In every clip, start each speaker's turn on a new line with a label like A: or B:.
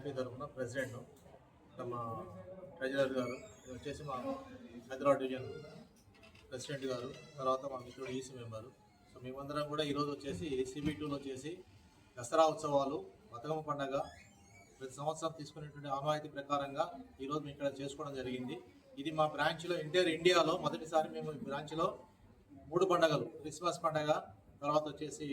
A: MP తరఫున president తమ treasurer గారు వచ్చేసి మా హైదరాబాద్ డివిజన్ ప్రెసిడెంట్ గారు తర్వాత మా మిత్రుడు ఈసీ మెంబరు. సో మేమందరం కూడా ఈరోజు వచ్చేసి ఏసీబీ టూలో వచ్చేసి దసరా ఉత్సవాలు బతుకమ్మ పండగ ప్రతి సంవత్సరం తీసుకునేటువంటి ఆనవాయితీ ప్రకారంగా ఈరోజు మేము ఇక్కడ చేసుకోవడం జరిగింది. ఇది మా బ్రాంచ్లో ఎంటైర్ ఇండియాలో మొదటిసారి మేము ఈ బ్రాంచ్లో మూడు పండగలు క్రిస్మస్ పండగ తర్వాత వచ్చేసి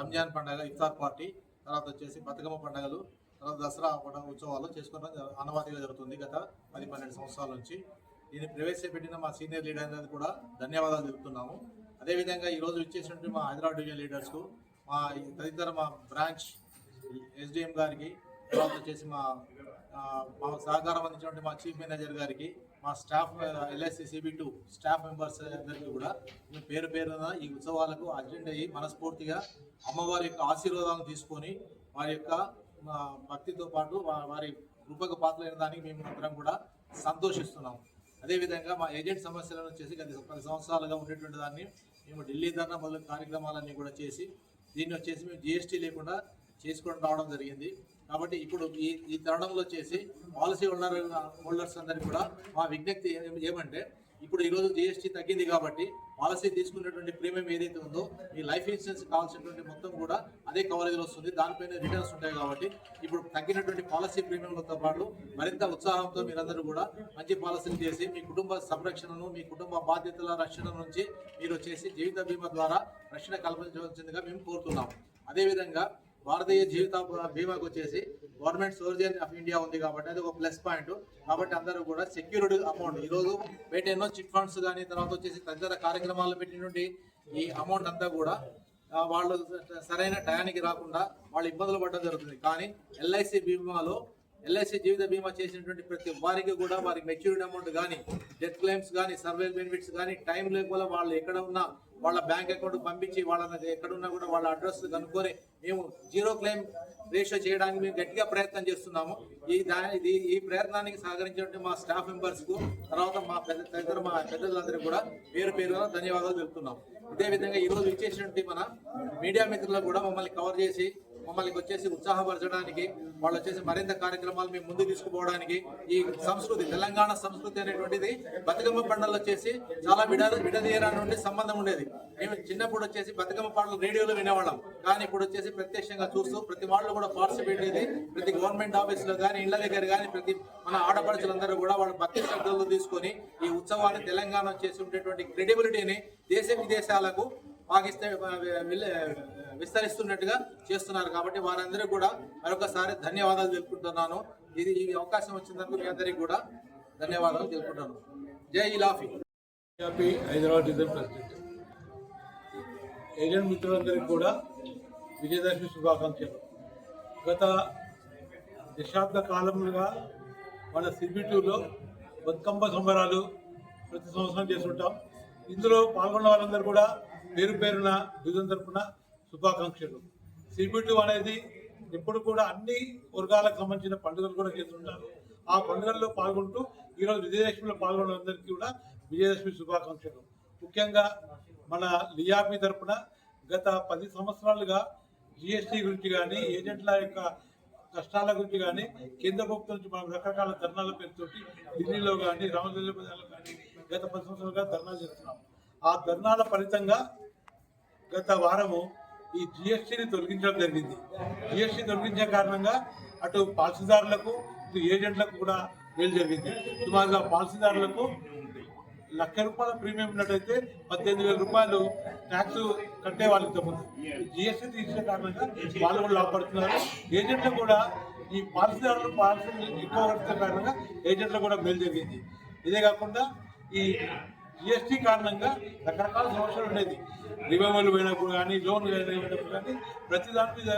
A: రంజాన్ పండగ ఇఫ్తార్ పార్టీ తర్వాత వచ్చేసి బతుకమ్మ పండుగలు తర్వాత దసరా పండుగ ఉత్సవాలు చేసుకోవడం అనవాదిగా జరుగుతుంది గత పది పన్నెండు సంవత్సరాల నుంచి. దీన్ని ప్రవేశపెట్టిన మా సీనియర్ లీడర్ కూడా ధన్యవాదాలు తెలుపుతున్నాము. అదేవిధంగా ఈరోజు ఇచ్చేసినటువంటి మా హైదరాబాద్ డివిజన్ లీడర్స్కు మా తదితర మా బ్రాంచ్ ఎస్డిఎం గారికి తర్వాత వచ్చేసి మా సహకారం అందించినటువంటి మా చీఫ్ మేనేజర్ గారికి మా staff LIC CB two staff members అందరికీ కూడా మేము పేరు పేరున ఈ ఉత్సవాలకు అటెండ్ అయ్యి మనస్ఫూర్తిగా అమ్మవారి యొక్క ఆశీర్వాదాలను తీసుకొని వారి యొక్క భక్తితో పాటు వారి కృపకు పాత్రలైన దానికి మేము అందరం కూడా సంతోషిస్తున్నాం. అదేవిధంగా మా ఏజెంట్ సమస్యలను వచ్చేసి గత పది సంవత్సరాలుగా ఉండేటువంటి దాన్ని మేము ఢిల్లీ ధర్నా మొదలు కార్యక్రమాలన్నీ కూడా చేసి దీన్ని వచ్చేసి మేము జిఎస్టీ లేకుండా చేసుకొని రావడం జరిగింది. కాబట్టి ఇప్పుడు ఈ ఈ తరుణంలో వచ్చేసి పాలసీ హోల్డర్ హోల్డర్స్ అందరికీ కూడా మా విజ్ఞప్తి ఏమంటే ఇప్పుడు ఈరోజు జిఎస్టీ తగ్గింది కాబట్టి పాలసీ తీసుకున్నటువంటి ప్రీమియం ఏదైతే ఉందో ఈ లైఫ్ ఇన్సూరెన్స్ కావాల్సినటువంటి మొత్తం కూడా అదే కవరేజ్లో వస్తుంది. దానిపైన రిటర్న్స్ ఉంటాయి కాబట్టి ఇప్పుడు తగ్గినటువంటి పాలసీ ప్రీమియంలతో పాటు మరింత ఉత్సాహంతో మీరందరూ కూడా మంచి పాలసీలు చేసి మీ కుటుంబ సంరక్షణను మీ కుటుంబ బాధ్యతల రక్షణ నుంచి మీరు వచ్చేసి జీవిత బీమా ద్వారా రక్షణ కల్పించవలసిందిగా మేము కోరుతున్నాం అదేవిధంగా భారతీయ జీవిత బీమాకు వచ్చేసి గవర్నమెంట్ సోర్జన్ ఆఫ్ ఇండియా ఉంది కాబట్టి అది ఒక ప్లస్ పాయింట్. కాబట్టి అందరూ కూడా సెక్యూర్డ్ అమౌంట్. ఈరోజు బయట ఎన్నో చిట్ ఫండ్స్ కానీ తర్వాత వచ్చేసి తదితర కార్యక్రమాలు పెట్టినటువంటి ఈ అమౌంట్ అంతా కూడా వాళ్ళు సరైన టయానికి రాకుండా వాళ్ళు ఇబ్బందులు పడడం జరుగుతుంది. కానీ ఎల్ఐసి బీమాలో ఎల్ఐసి జీవిత బీమా చేసినటువంటి ప్రతి వారికి కూడా వారికి మెచ్యూరిటీ అమౌంట్ కానీ డెత్ క్లెయిమ్స్ కానీ సర్వే బెనిఫిట్స్ కానీ టైం లేకుండా వాళ్ళు ఎక్కడ ఉన్నా వాళ్ళ బ్యాంక్ అకౌంట్ పంపించి వాళ్ళని ఎక్కడున్నా కూడా వాళ్ళ అడ్రస్ కనుక్కొని మేము జీరో క్లెయిమ్ రేషియో చేయడానికి మేము గట్టిగా ప్రయత్నం చేస్తున్నాము. ఈ దాని ఇది ఈ ప్రయత్నానికి సహకరించినటువంటి మా స్టాఫ్ మెంబర్స్కు తర్వాత మా పెద్ద తదితర మా పెద్దలందరూ కూడా పేరు పేరుగా ధన్యవాదాలు తెలుపుతున్నాం ఇదే విధంగా ఈ రోజు ఇచ్చేసినటువంటి మన మీడియా మిత్రులకు కూడా మమ్మల్ని కవర్ చేసి మమ్మల్ని వచ్చేసి ఉత్సాహపరచడానికి వాళ్ళు వచ్చేసి మరింత కార్యక్రమాలు మేము ముందు తీసుకుపోవడానికి ఈ సంస్కృతి తెలంగాణ సంస్కృతి అనేటువంటిది బతుకమ్మ పండుగలు వచ్చేసి చాలా విడ విడదీయరా నుండి సంబంధం ఉండేది. మేము చిన్నప్పుడు వచ్చేసి బతుకమ్మ పాటలు రేడియోలో వినేవాళ్ళం. కానీ ఇప్పుడు వచ్చేసి ప్రత్యక్షంగా చూస్తూ ప్రతి వాళ్ళు కూడా పార్టిసిపేట్ అయ్యేది ప్రతి గవర్నమెంట్ ఆఫీసులో కానీ ఇళ్ళ దగ్గర కానీ ప్రతి మన ఆడపడుచులందరూ కూడా వాళ్ళ భక్తి శ్రద్ధలు తీసుకొని ఈ ఉత్సవాన్ని తెలంగాణ చేసి ఉండేటువంటి క్రెడిబిలిటీని దేశ విదేశాలకు పాకిస్తే విస్తరిస్తున్నట్టుగా చేస్తున్నారు కాబట్టి వారందరికీ కూడా మరొకసారి ధన్యవాదాలు తెలుపుకుంటున్నాను. ఇది ఈ అవకాశం వచ్చినందుకు మీ అందరికీ కూడా ధన్యవాదాలు తెలుపుకుంటాను జై ఇలాఫీ.
B: Happy Hyderabad design president agent మిత్రులందరికీ కూడా విజయదశమి శుభాకాంక్షలు. గత దశాబ్ద కాలములుగా మన సిబిటూలో బతుకమ్మ సంబరాలు ప్రతి సంవత్సరం చేస్తుంటాం. ఇందులో పాల్గొన్న వాళ్ళందరూ కూడా పేరు పేరున డివిజన్ తరపున శుభాకాంక్షలు. సిబిటు అనేది ఇప్పుడు కూడా అన్ని వర్గాలకు సంబంధించిన పండుగలు కూడా చేస్తుంటారు. ఆ పండుగల్లో పాల్గొంటూ ఈరోజు విజయదశమిలో పాల్గొన్న అందరికీ కూడా విజయదశమి శుభాకాంక్షలు. ముఖ్యంగా మన లియాపి తరఫున గత పది సంవత్సరాలుగా జిఎస్టీ గురించి కానీ ఏజెంట్ల యొక్క కష్టాల గురించి కానీ కేంద్ర ప్రభుత్వం నుంచి మనం రకరకాల ధర్నాల పేరుతోటి ఢిల్లీలో కానీ రామజల్లలో కానీ గత పది సంవత్సరాలుగా ధర్నాలు చేస్తున్నాం. ఆ ధర్నాల ఫలితంగా గత వారము ఈ జిఎస్టీని తొలగించడం జరిగింది. జిఎస్టీ తొలగించే కారణంగా అటు పాలసీదారులకు ఇటు ఏజెంట్లకు కూడా మేలు జరిగింది. సుమారుగా పాలసీదారులకు లక్ష రూపాయల ప్రీమియం ఉన్నట్టయితే పద్దెనిమిది వేల రూపాయలు ట్యాక్స్ కట్టే వాళ్ళకి తగ్గుతుంది జిఎస్టీ తీసిన కారణంగా వాళ్ళు కూడా లాభపడుతున్నారు. ఏజెంట్లు కూడా ఈ పాలసీదారులు పాలసీలు ఎక్కువ కట్టిన కారణంగా ఏజెంట్లకు కూడా మేలు జరిగింది. ఇదే కాకుండా ఈ జిఎస్టీ కారణంగా రకరకాల సమస్యలు ఉండేది. రివైవల్ పోయినప్పుడు కానీ లోన్ పోయినప్పుడు కానీ ప్రతి దాని మీద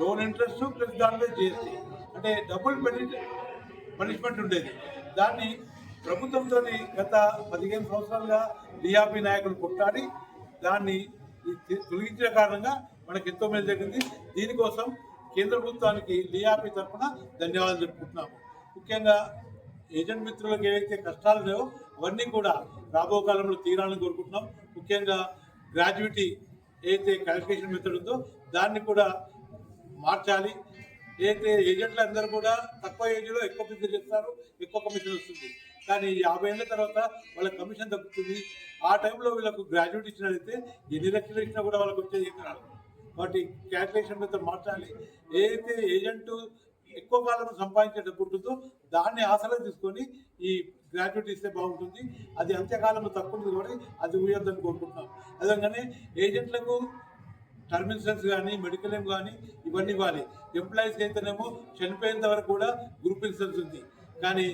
B: లోన్ ఇంట్రెస్ట్ ప్రతి దాని మీద జిఎస్టీ అంటే డబుల్ పనిష్మెంట్ ఉండేది. దాన్ని ప్రభుత్వంతో గత పదిహేను సంవత్సరాలుగా డిఆర్పి నాయకులు కొట్టాడి దాన్ని తొలగించిన కారణంగా మనకు ఎంతో మేలు జరిగింది. దీనికోసం కేంద్ర ప్రభుత్వానికి డిఆర్పి తరఫున ధన్యవాదాలు చెప్పుకుంటున్నాము. ముఖ్యంగా ఏజెంట్ మిత్రులకు ఏవైతే కష్టాలు లేవో అవన్నీ కూడా రాబో కాలంలో తీరాలని కోరుకుంటున్నాం. ముఖ్యంగా గ్రాడ్యుయేటీ ఏదైతే క్వాలిఫికేషన్ మెథడ్ ఉందో దాన్ని కూడా మార్చాలి. ఏదైతే ఏజెంట్లు అందరూ కూడా తక్కువ ఏజ్లో ఎక్కువ బిజినెస్ చేస్తారు ఎక్కువ కమిషన్ వస్తుంది. కానీ యాభై ఏళ్ళ తర్వాత వాళ్ళ కమిషన్ తగ్గుతుంది. ఆ టైంలో వీళ్ళకు గ్రాడ్యుయేట్ ఇచ్చినట్లయితే ఎన్ని లక్షలు ఇచ్చినా కూడా వాళ్ళకి వచ్చేది రాదు వాటి క్యాల్కులేషన్ మీద మార్చాలి. ఏదైతే ఏజెంట్ ఎక్కువ కాలం సంపాదించే డబ్బు ఉంటుందో దాన్ని ఆసరా తీసుకొని ఈ గ్రాడ్యుయేట్ ఇస్తే బాగుంటుంది. అది అంత్యకాలంలో తక్కువ ఉంటుంది కాబట్టి అది ఊయొద్దని కోరుకుంటున్నాం. అదేవిధంగానే ఏజెంట్లకు టర్మ్ ఇన్సూరెన్స్ కానీ మెడికల్ ఏం కానీ ఇవన్నీ ఇవ్వాలి. ఎంప్లాయీస్కి అయితేనేమో చనిపోయేంత వరకు కూడా గ్రూప్ ఇన్సూరెన్స్ ఉంది. కానీ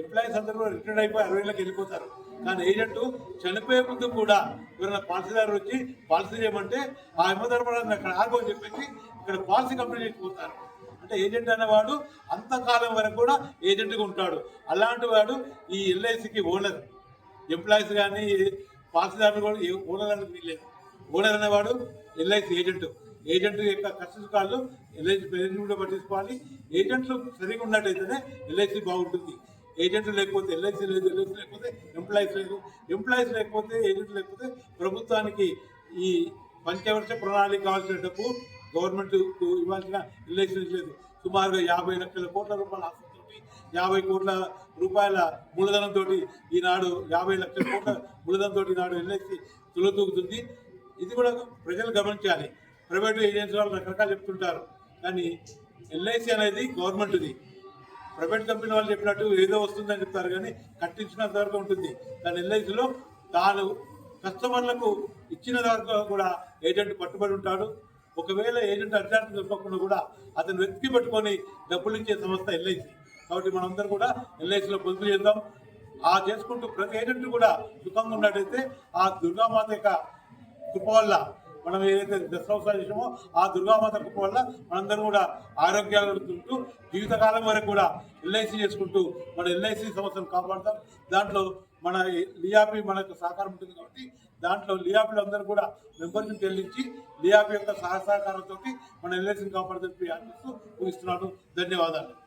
B: ఎంప్లాయీస్ అందరూ కూడా రిటైర్డ్ అయిపోయి అరవై ఏళ్ళకి వెళ్ళిపోతారు. కానీ ఏజెంట్ చనిపోయే ముందు కూడా ఎవరైనా పాలసీదారు వచ్చి పాలసీ చేయమంటే ఆ యమధర్మరాజు అక్కడ ఆగో చెప్పేసి ఇక్కడ పాలసీ కంప్లీట్ చేసిపోతారు అంటే ఏజెంట్ అనేవాడు అంతకాలం వరకు కూడా ఏజెంట్గా ఉంటాడు. అలాంటి వాడు ఈ ఎల్ఐసికి ఓనర్ ఎంప్లాయీస్ కానీ పాలసీదారులు కూడా ఏ ఓనర్ అనేది లేదు ఓనర్ అనేవాడు ఎల్ఐసి ఏజెంట్ ఏజెంట్ యొక్క కష్ట కాళ్ళు ఎల్ఐసి పేరెంట్ కూడా పట్టించుకోవాలి. ఏజెంట్లు సరిగా ఉన్నట్టయితేనే ఎల్ఐసి బాగుంటుంది. ఏజెంట్లు లేకపోతే ఎల్ఐసి లేదు ఎల్ఐసి లేకపోతే ఎంప్లాయీస్ లేదు. ఎంప్లాయీస్ లేకపోతే ఏజెంట్ లేకపోతే ప్రభుత్వానికి ఈ పంచవర్ష ప్రణాళిక కావాల్సిన డబ్బు గవర్నమెంట్ ఇవ్వాల్సిన ఎల్ఐసి లేదు. సుమారుగా యాభై లక్షల కోట్ల రూపాయల ఆస్తితోటి యాభై కోట్ల రూపాయల మూలధనంతో ఈనాడు యాభై లక్షల కోట్ల మూలధనంతో ఈనాడు ఎల్ఐసి తులతూగుతుంది. ఇది కూడా ప్రజలు గమనించాలి. ప్రైవేట్ ఏజెన్సీ వాళ్ళు రకరకాలు చెప్తుంటారు. కానీ ఎల్ఐసి అనేది గవర్నమెంట్ది. ప్రైవేట్ కంపెనీ వాళ్ళు చెప్పినట్టు ఏదో వస్తుందని చెప్తారు కానీ కట్టించినంత వరకు ఉంటుంది. కానీ ఎల్ఐసిలో తాను కస్టమర్లకు ఇచ్చిన దాకా కూడా ఏజెంట్ పట్టుబడి ఉంటాడు. ఒకవేళ ఏజెంట్ అర్జాంట్ చెప్పకుండా కూడా అతను వెతికి పట్టుకొని డబ్బులు ఇచ్చే సంస్థ ఎల్ఐసి. కాబట్టి మనందరం కూడా ఎల్ఐసిలో పొదుపు చేద్దాం. ఆ చేసుకుంటూ ప్రతి ఏజెంట్ కూడా సుఖంగా ఉన్నట్టయితే ఆ దుర్గామాత యొక్క కృప వల్ల మనం ఏదైతే దశవసాలు చేసామో ఆ దుర్గామాత కృప వల్ల మనందరం కూడా ఆరోగ్యాలు ఉంటూ జీవితకాలం వరకు కూడా ఎల్ఐసి చేసుకుంటూ మన ఎల్ఐసి సంస్థను కాపాడుతాం. దాంట్లో మన లియాపి మనకు సహకారం ఉంటుంది కాబట్టి దాంట్లో లియాపిలో అందరూ కూడా మెంబర్ని చెల్లించి లియాపి యొక్క సహ సహకారంతో మన ఎల్ఐసిని కాపాడుతూ ఆశిస్తూ ముగిస్తున్నాను. ధన్యవాదాలు.